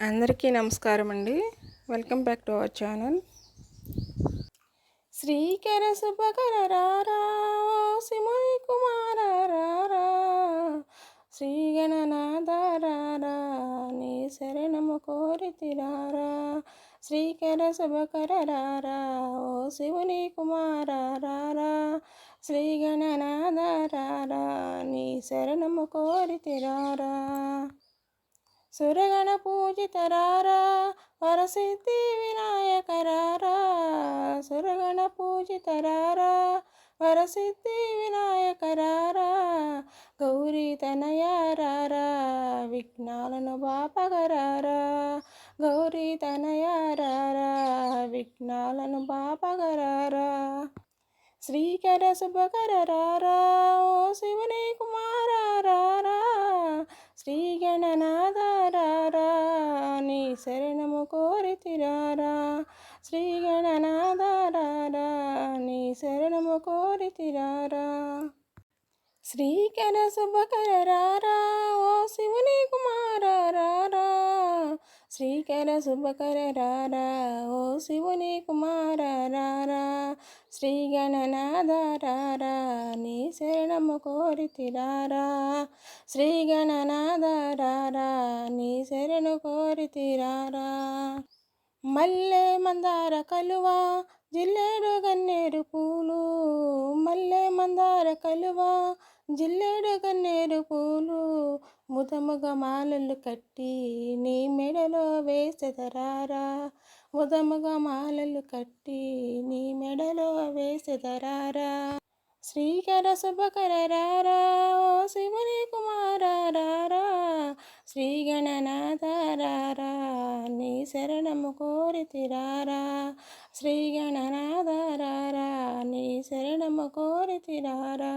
అందరికీ నమస్కారం అండి welcome back to our channel Srikara Subhakara రారా సిమయ కుమార రారా శ్రీ రారా నీ శరణము కోరితిరారా. శ్రీకర శుభకర రారా ఓ శివుని కుమార రారా శ్రీ రారా నీ శరణము కోరితిరారా. సురగణ పూజితరారా వరసిద్ధి వినాయకరారా సురగణ పూజితరారా వరసిద్ధి వినాయకరారా గౌరీ తనయారారా విఘ్నాలను బాపగరారా గౌరీ తనయారారా విఘ్నాలను బాపగరారా శ్రీకర శుభకర రారా ఓ శివనే కుమార్ శ్రీ గణనాథ నీ శరణము కోరితిరారా. శ్రీ గణనాథ రారా నీ శరణము కోరితిరారా. శ్రీకర శుభకర రారా ఓ శివుని కుమార రారా శ్రీకర శుభకర రారా ఓ శివుని కుమార రారా శ్రీ గణనాథ రారా నీ శరణము కోరితిరారా. శ్రీ గణనాథరారా నీ శరణు కోరితిరారా. మల్లె మందార కలువ జిల్లేడు గన్నేరు పూలు. మల్లె మందార కలువ జిల్లేడు గన్నేరు పూలు. ముదముగ మాలలు కట్టి నీ మెడలో వేసెదరారా ముదముగ మాలలు కట్టి నీ మెడలో వేసెదరారా శ్రీకర శుభకర రారా ఓ శివుని కుమార రారా శ్రీ గణనాథ రారా నీ శరణము కోరితి రారా శ్రీ గణనాథ రారా నీ శరణము కోరితి రారా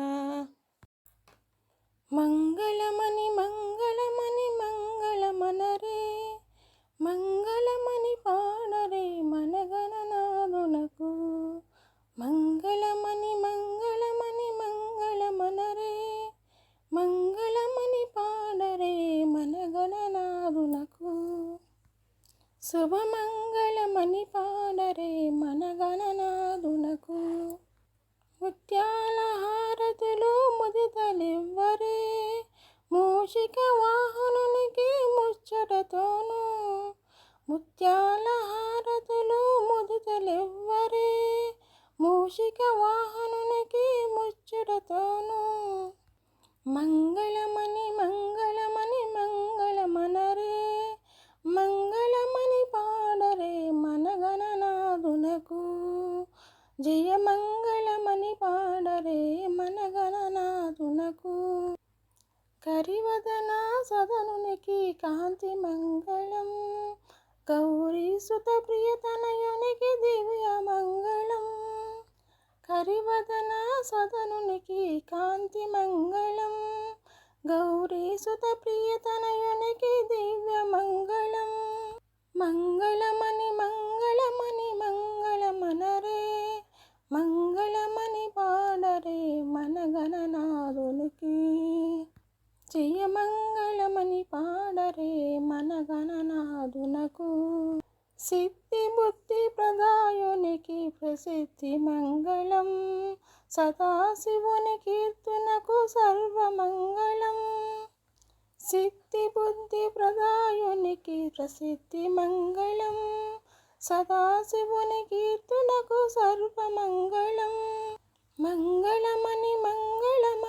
శుభమంగళమణి పాడరే మనగణనాదునకు ముత్యాల హారతులు ముదితలివ్వరే? మూషిక వాహనునికి ముచ్చటతోను. ముత్యాల హారతులు ముదితలివ్వరే? మూషిక వాహనునికి ముచ్చటతోనూ. మంగళమణి మంగళ జయమంగళమని పాడరే మనగణనాదునకు కరివదన సదనునికి కాంతి మంగళం. గౌరీ సుత ప్రియతనయునికి దివ్య మంగళం. కరివదన సదనునికి కాంతి మంగళం. గౌరీ సుత ప్రియతనయునికి దివ్య మంగళం. మంగళమణి మంగళమణి సిద్ధి బుద్ధి ప్రదాయునికి ప్రసిద్ధి మంగళం. సదాశివుని కీర్తునకు సర్వమంగళం. సిద్ధి బుద్ధి ప్రదాయునికి ప్రసిద్ధి మంగళం. సదాశివుని కీర్తునకు సర్వమంగళం. మంగళమని మంగళం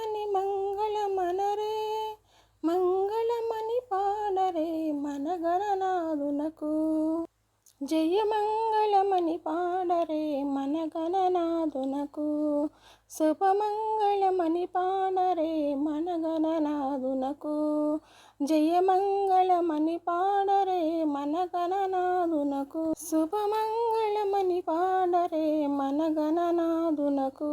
జయమంగళమని పాడరే మన మనగణనాదునకు శుభమంగళమని పాడరే మనగణనాదునకు జయ జయమంగళమని పాడరే మనగణనాదునకు శుభమంగళమని పాడరే మనగణనాదునకు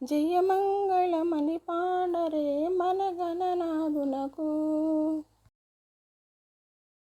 జయ జయమంగళమని పాడరే మనగణనాదునకు